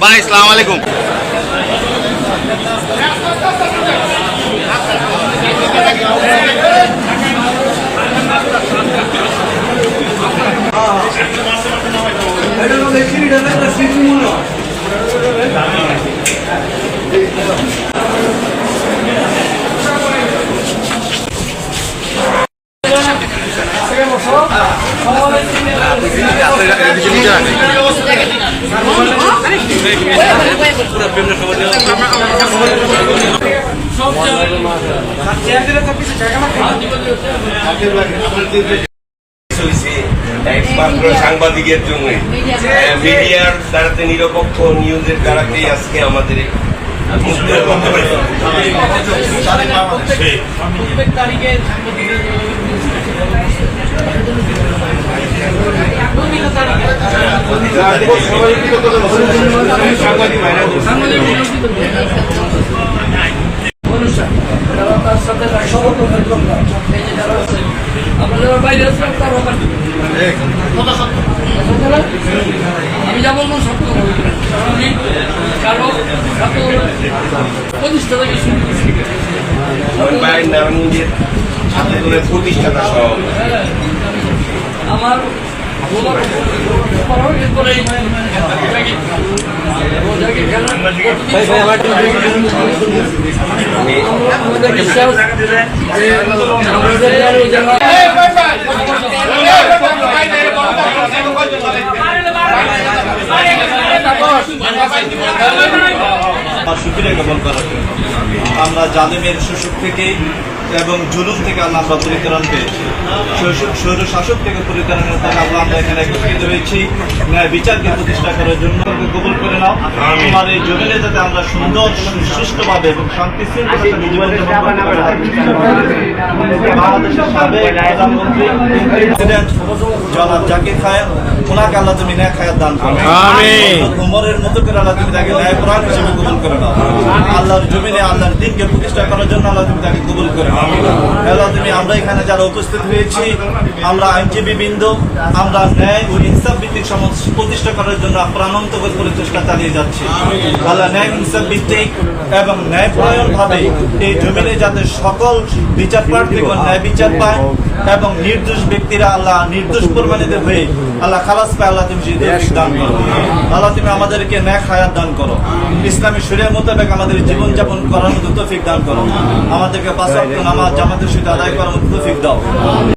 ভাই সালাম আলাইকুম Thank you. সাংবাদিকের জন্য মিডিয়ার দ্বারাতে নিরপেক্ষ নিউজের দ্বারাতেই আজকে আমাদের। প্রত্যেক তারিখে সাংবাদিকদের প্রতিটা তারিখে সাংবাদিক বিরোধিত অনুষ্ঠান যারা তার সাথে শপথ গ্রহণ করে। এই যে যারা আছে, আমরা যারা বাইরে আছিলাম তার ব্যাপার কি? কথা সত্য। সত্য না? আমি যা বলব সত্য আমি কারও সাথে প্রতিষ্ঠা থেকে আমার নারায়ণগঞ্জের সাথে করে আমার আমার। আমরা জালেমের শোষক থেকে এবং জুলুম থেকে আল্লাহ আমরা পরিত্রাণ পেয়েছি। শৈশব- স্বৈর শাসক থেকে পরিত্রাণের দ্বারা আল্লাহ আমরা এখানে একত্রিত হয়েছি। ন্যায় বিচারকে প্রতিষ্ঠা করার জন্য। কবুল করে নাও। আমার এই জমিনে যাতে আমরা সুন্দর সুষ্ঠুভাবে এবং শান্তি শৃঙ্খলা জনাব জাকির খায়ের ওনাকে আল্লাহ তুমি ন্যায় খায়াত দান করো। উমরের মতো করে আল্লাহ তুমি তাকে ন্যায় প্রাণ হিসেবে কবুল করে নাও। আল্লাহর জমিনে আল্লাহর দিনকে প্রতিষ্ঠা করার জন্য আল্লাহ তুমি তাকে কবুল করে নাও। আল্লাহ তুমি আমরা এখানে যারা উপস্থিত হয়েছি আমরা আইনজীবী বৃন্দ আমরা ন্যায় ও ইনসাফ ভিত্তিক সমাজ প্রতিষ্ঠা করার জন্য প্রাণান্ত করে চেষ্টা চালিয়ে যাচ্ছি। আল্লাহ ন্যায় ইনসাফ ভিত্তিক এবং ন্যায়পরায়ণ ভাবে এই জমিনে যাতে সকল বিচার প্রার্থীগণ ন্যায় বিচার পায় এবং নির্দোষ ব্যক্তিরা আল্লাহ নির্দোষ প্রমাণিত হয়ে আল্লাহ খালাস পায়, আল্লাহ তুমি দান করো। আল্লাহ তুমি আমাদেরকে ন্যাক হায়াত দান করো। ইসলামী শরীর মোতাবেক আমাদের জীবনযাপন করার মতো তৌফিক দান করো। আমাদেরকে পাঁচ নামাজ জামাতের সাথে আদায় করার মতো তৌফিক দাও।